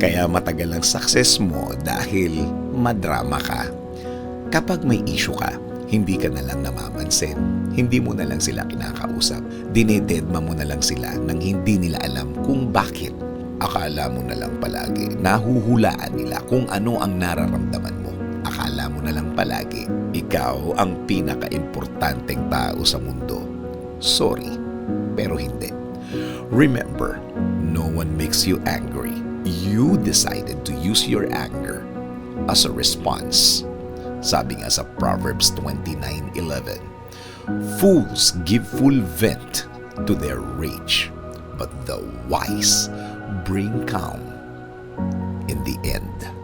Kaya matagal ang success mo dahil madrama ka. Kapag may issue ka, hindi ka na lang namamansin. Hindi mo na lang sila kinakausap. Dinededma mo na lang sila nang hindi nila alam kung bakit. Akala mo na lang palagi, nahuhulaan nila kung ano ang nararamdaman mo. Akala mo na lang palagi, ikaw ang pinaka-importanteng tao sa mundo. Sorry, pero hindi. Remember, no one makes you angry. You decided to use your anger as a response. Sabi nga sa Proverbs 29:11, Fools give full vent to their rage, but the wise bring calm in the end.